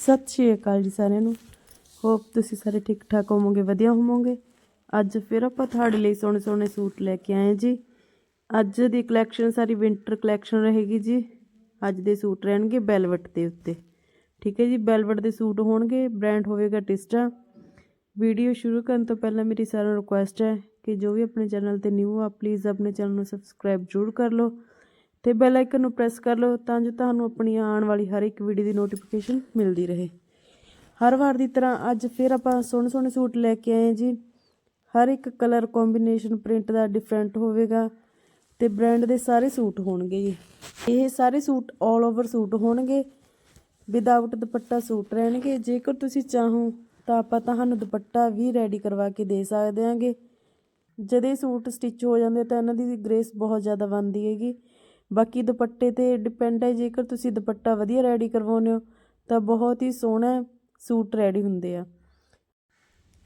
ਸਤਿ ਸ਼੍ਰੀ ਅਕਾਲ ਜੀ ਸਾਰਿਆਂ ਨੂੰ। ਹੋਪ ਤੁਸੀਂ ਸਾਰੇ ਠੀਕ ਠਾਕ ਹੋਵੋਗੇ, ਵਧੀਆ ਹੋਵੋਗੇ। ਅੱਜ ਫਿਰ ਆਪਾਂ ਤੁਹਾਡੇ ਲਈ ਸੋਹਣੇ ਸੋਹਣੇ ਸੂਟ ਲੈ ਕੇ ਆਏ ਜੀ। ਅੱਜ ਦੀ ਕਲੈਕਸ਼ਨ ਸਾਰੀ ਵਿੰਟਰ ਕਲੈਕਸ਼ਨ ਰਹੇਗੀ ਜੀ। ਅੱਜ ਦੇ ਸੂਟ ਰਹਿਣਗੇ ਬੈਲਵਟ ਦੇ ਉੱਤੇ। ਠੀਕ ਹੈ ਜੀ ਬੈਲਵਟ ਦੇ ਸੂਟ ਹੋਣਗੇ ਬ੍ਰਾਂਡ ਹੋਵੇਗਾ ਟਿਸਟਾ ਵੀਡੀਓ ਸ਼ੁਰੂ ਕਰਨ ਤੋਂ ਪਹਿਲਾਂ ਮੇਰੀ ਸਾਰਿਆਂ ਨੂੰ ਰਿਕੁਐਸਟ ਹੈ ਕਿ ਜੋ ਵੀ ਆਪਣੇ ਚੈਨਲ ਤੇ ਨਿਊ ਆ ਪਲੀਜ਼ ਆਪਣੇ ਚੈਨਲ ਨੂੰ ਸਬਸਕ੍ਰਾਈਬ ਜ਼ਰੂਰ ਕਰ ਲਓ। ਤੇ ਬੈਲ ਆਈਕਨ ਨੂੰ ਪ੍ਰੈਸ ਕਰ ਲਓ ਤਾਂ ਜੋ ਤੁਹਾਨੂੰ ਆਪਣੀ ਆਉਣ ਵਾਲੀ ਹਰ ਇੱਕ ਵੀਡੀਓ ਦੀ ਨੋਟੀਫਿਕੇਸ਼ਨ ਮਿਲਦੀ ਰਹੇ। ਹਰ ਵਾਰ ਦੀ ਤਰ੍ਹਾਂ ਅੱਜ ਫਿਰ ਆਪਾਂ ਸੋਹਣੇ ਸੋਹਣੇ ਸੂਟ ਲੈ ਕੇ ਆਏ ਜੀ। ਹਰ ਇੱਕ ਕਲਰ ਕੰਬੀਨੇਸ਼ਨ ਪ੍ਰਿੰਟ ਦਾ ਡਿਫਰੈਂਟ ਹੋਵੇਗਾ ਤੇ ਬ੍ਰਾਂਡ ਦੇ ਸਾਰੇ ਸੂਟ ਹੋਣਗੇ ਜੀ। ਇਹ ਸਾਰੇ ਸੂਟ 올 ਓਵਰ ਸੂਟ ਹੋਣਗੇ। ਵਿਦਆਊਟ ਦੁਪੱਟਾ ਸੂਟ ਰਹਿਣਗੇ। ਜੇਕਰ ਤੁਸੀਂ ਚਾਹੋ ਤਾਂ ਆਪਾਂ ਤੁਹਾਨੂੰ ਦੁਪੱਟਾ ਵੀ ਰੈਡੀ ਕਰਵਾ ਕੇ ਦੇ ਸਕਦੇ ਹਾਂਗੇ। ਜਦ ਇਹ ਸੂਟ ਸਟਿਚ ਹੋ ਜਾਂਦੇ ਤਾਂ ਇਹਨਾਂ ਦੀ ਗ੍ਰੇਸ ਬਹੁਤ ਜ਼ਿਆਦਾ ਬਣਦੀ ਹੈਗੀ। ਬਾਕੀ ਦੁਪੱਟੇ ਤੇ ਡਿਪੈਂਡ ਹੈ, ਜੇਕਰ ਤੁਸੀਂ ਦੁਪੱਟਾ ਵਧੀਆ ਰੈਡੀ ਕਰਵਾਉਂਦੇ ਹੋ, ਤਾਂ ਬਹੁਤ ਹੀ ਸੋਹਣਾ ਸੂਟ ਰੈਡੀ ਹੁੰਦੇ ਆ।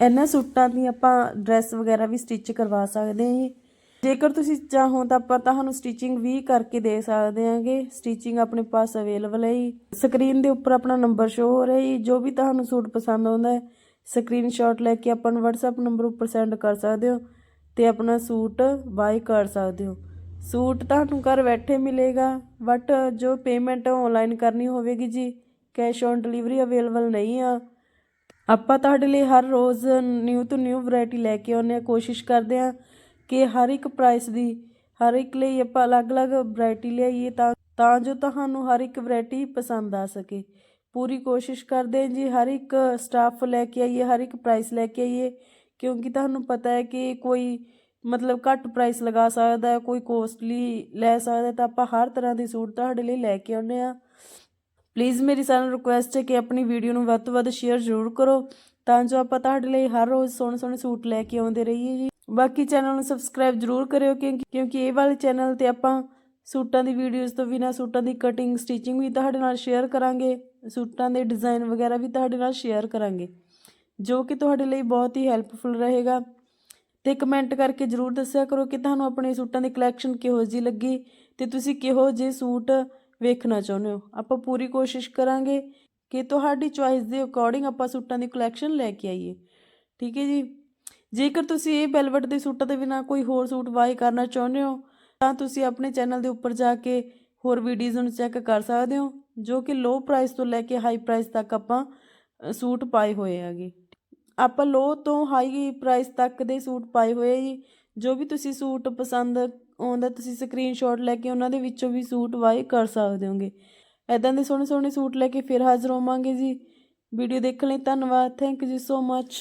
ਇਹਨਾਂ ਸੂਟਾਂ ਦੀ ਆਪਾਂ ਡਰੈਸ ਵਗੈਰਾ ਵੀ ਸਟਿਚ ਕਰਵਾ ਸਕਦੇ ਹਾਂ ਜੀ। ਜੇਕਰ ਤੁਸੀਂ ਚਾਹੋ ਤਾਂ ਆਪਾਂ ਤੁਹਾਨੂੰ ਸਟਿਚਿੰਗ ਵੀ ਕਰਕੇ ਦੇ ਸਕਦੇ ਹਾਂਗੇ। ਸਟਿਚਿੰਗ ਆਪਣੇ ਪਾਸ ਅਵੇਲੇਬਲ ਹੈ ਜੀ। ਸਕਰੀਨ ਦੇ ਉੱਪਰ ਆਪਣਾ ਨੰਬਰ ਸ਼ੋ ਹੋ ਰਿਹਾ ਜੀ। ਜੋ ਵੀ ਤੁਹਾਨੂੰ ਸੂਟ ਪਸੰਦ ਆਉਂਦਾ ਹੈ ਸਕਰੀਨਸ਼ਾਟ ਲੈ ਕੇ ਆਪਾਂ ਨੂੰ WhatsApp ਨੰਬਰ ਉੱਪਰ ਸੈਂਡ ਕਰ ਸਕਦੇ ਹੋ ਤੇ ਆਪਣਾ ਸੂਟ ਬਾਈ ਕਰ ਸਕਦੇ ਹੋ। ਸੂਟ ਤੁਹਾਨੂੰ ਘਰ ਬੈਠੇ ਮਿਲੇਗਾ ਬਟ ਜੋ ਪੇਮੈਂਟ ਆਨਲਾਈਨ ਕਰਨੀ ਹੋਵੇਗੀ ਜੀ ਕੈਸ਼ ਔਨ ਡਿਲੀਵਰੀ ਅਵੇਲੇਬਲ ਨਹੀਂ ਆ। ਆਪਾਂ ਤੁਹਾਡੇ ਲਈ ਹਰ ਰੋਜ਼ ਨਿਊ ਤੋਂ ਨਿਊ ਵੈਰਾਈਟੀ ਲੈ ਕੇ ਆਉਂਦੇ ਆ ਕੋਸ਼ਿਸ਼ ਕਰਦੇ ਆ ਕਿ ਹਰ ਇੱਕ ਪ੍ਰਾਈਸ ਦੀ, ਹਰ ਇੱਕ ਲਈ ਆਪਾਂ ਅਲੱਗ-ਅਲੱਗ ਵੈਰਾਈਟੀ ਲਿਆਈਏ ਤਾਂ ਤਾਂ ਜੋ ਤੁਹਾਨੂੰ ਹਰ ਇੱਕ ਵੈਰਾਈਟੀ ਪਸੰਦ ਆ ਸਕੇ। ਪੂਰੀ ਕੋਸ਼ਿਸ਼ ਕਰਦੇ ਹਾਂ ਜੀ, ਹਰ ਇੱਕ ਸਟਾਫ ਲੈ ਕੇ ਆਈਏ, ਹਰ ਇੱਕ ਪ੍ਰਾਈਸ ਲੈ ਕੇ ਆਈਏ, ਕਿਉਂਕਿ ਤੁਹਾਨੂੰ ਪਤਾ ਹੈ ਕਿ ਕੋਈ ਮਤਲਬ ਘੱਟ ਪ੍ਰਾਈਸ ਲਗਾ ਸਕਦਾ ਹੈ, ਕੋਈ ਕੋਸਟਲੀ ਲੈ ਸਕਦਾ ਤਾਂ ਆਪਾਂ ਹਰ ਤਰ੍ਹਾਂ ਦੇ ਸੂਟ ਤੁਹਾਡੇ ਲਈ ਲੈ ਕੇ ਆਉਂਦੇ ਆ ਪਲੀਜ਼ ਮੇਰੀ ਸਾਰਿਆਂ ਨੂੰ ਰਿਕੁਐਸਟ ਹੈ ਕਿ ਆਪਣੀ ਵੀਡੀਓ ਨੂੰ ਵੱਧ ਤੋਂ ਵੱਧ ਸ਼ੇਅਰ ਜ਼ਰੂਰ ਕਰੋ, ਤਾਂ ਜੋ ਆਪਾਂ ਤੁਹਾਡੇ ਲਈ ਹਰ ਰੋਜ਼ ਸੋਹਣੇ ਸੋਹਣੇ ਸੂਟ ਲੈ ਕੇ ਆਉਂਦੇ ਰਹੀਏ ਜੀ। ਬਾਕੀ ਚੈਨਲ ਨੂੰ ਸਬਸਕ੍ਰਾਈਬ ਜ਼ਰੂਰ ਕਰਿਓ ਕਿਉਂਕਿ ਕਿਉਂਕਿ ਇਹ ਵਾਲੇ ਚੈਨਲ ਤੇ ਆਪਾਂ ਸੂਟਾਂ ਦੀ ਵੀਡੀਓਜ਼ ਤੋਂ ਬਿਨਾਂ, ਸੂਟਾਂ ਦੀ ਕਟਿੰਗ ਸਟਿਚਿੰਗ ਵੀ ਤੁਹਾਡੇ ਨਾਲ ਸ਼ੇਅਰ ਕਰਾਂਗੇ, ਸੂਟਾਂ ਦੇ ਡਿਜ਼ਾਈਨ ਵਗੈਰਾ ਵੀ ਤੁਹਾਡੇ ਨਾਲ ਸ਼ੇਅਰ ਕਰਾਂਗੇ, ਜੋ ਕਿ ਤੁਹਾਡੇ ਲਈ ਬਹੁਤ ਹੀ ਹੈਲਪਫੁਲ ਰਹੇਗਾ। ਤੇ ਕਮੈਂਟ ਕਰਕੇ ਜਰੂਰ ਦੱਸਿਆ ਕਰੋ ਕਿ ਤੁਹਾਨੂੰ ਆਪਣੇ ਸੂਟਾਂ ਦੀ ਕਲੈਕਸ਼ਨ ਕਿਹੋ ਜਿਹੀ ਲੱਗੀ ਤੇ ਤੁਸੀਂ ਕਿਹੋ ਜਿਹੇ ਸੂਟ ਵੇਖਣਾ ਚਾਹੁੰਦੇ ਹੋ। ਆਪਾਂ ਪੂਰੀ ਕੋਸ਼ਿਸ਼ ਕਰਾਂਗੇ ਕਿ ਤੁਹਾਡੀ ਚੁਆਇਸ ਦੇ ਅਕੋਰਡਿੰਗ ਆਪਾਂ ਸੂਟਾਂ ਦੀ ਕਲੈਕਸ਼ਨ ਲੈ ਕੇ ਆਈਏ। ਠੀਕ ਹੈ ਜੀ? ਜੇਕਰ ਤੁਸੀਂ ਇਹ ਵੈਲਵਟ ਦੇ ਸੂਟਾਂ ਦੇ ਬਿਨਾ ਕੋਈ ਹੋਰ ਸੂਟ ਬਾਈ ਕਰਨਾ ਚਾਹੁੰਦੇ ਹੋ, ਤਾਂ ਤੁਸੀਂ ਆਪਣੇ ਚੈਨਲ ਦੇ ਉੱਪਰ ਜਾ ਕੇ ਹੋਰ ਵੀਡੀਓਜ਼ ਨੂੰ ਚੈੱਕ ਕਰ ਸਕਦੇ ਹੋ, ਜੋ ਕਿ ਲੋ ਪ੍ਰਾਈਸ ਤੋਂ ਲੈ ਕੇ ਹਾਈ ਪ੍ਰਾਈਸ ਤੱਕ ਆਪਾਂ ਸੂਟ ਪਾਏ ਹੋਏ ਹੈਗੇ। ਆਪਾਂ ਲੋ ਤੋਂ ਹਾਈ ਪ੍ਰਾਈਸ ਤੱਕ ਦੇ ਸੂਟ ਪਾਏ ਹੋਏ ਜੀ। ਜੋ ਵੀ ਤੁਸੀਂ ਸੂਟ ਪਸੰਦ ਆਉਂਦਾ, ਤੁਸੀਂ ਸਕਰੀਨਸ਼ਾਟ ਲੈ ਕੇ ਉਹਨਾਂ ਦੇ ਵਿੱਚੋਂ ਵੀ ਸੂਟ ਵਾਏ ਕਰ ਸਕਦੇ ਹੋਗੇ। ਐਦਾਂ ਦੇ ਸੋਹਣੇ ਸੋਹਣੇ ਸੂਟ ਲੈ ਕੇ ਫਿਰ ਹਾਜ਼ਰ ਹੋਵਾਂਗੇ ਜੀ। ਵੀਡੀਓ ਦੇਖਣ ਲਈ ਧੰਨਵਾਦ। Thank you so much